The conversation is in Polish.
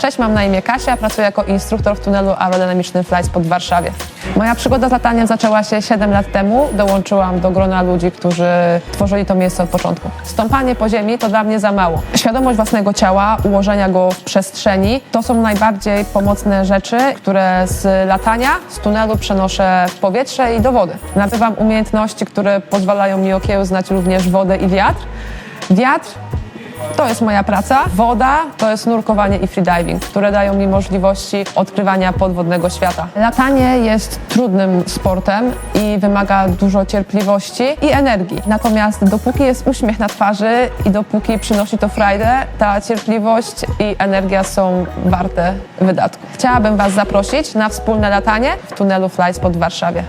Cześć, mam na imię Kasia, pracuję jako instruktor w tunelu aerodynamicznym Flyspot w Warszawie. Moja przygoda z lataniem zaczęła się 7 lat temu. Dołączyłam do grona ludzi, którzy tworzyli to miejsce od początku. Stąpanie po ziemi to dla mnie za mało. Świadomość własnego ciała, ułożenia go w przestrzeni to są najbardziej pomocne rzeczy, które z latania, z tunelu przenoszę w powietrze i do wody. Nabywam umiejętności, które pozwalają mi okiełznać również wodę i wiatr. Wiatr to jest moja praca. Woda to jest nurkowanie i freediving, które dają mi możliwości odkrywania podwodnego świata. Latanie jest trudnym sportem i wymaga dużo cierpliwości i energii. Natomiast dopóki jest uśmiech na twarzy i dopóki przynosi to frajdę, ta cierpliwość i energia są warte wydatków. Chciałabym Was zaprosić na wspólne latanie w tunelu Flyspot w Warszawie.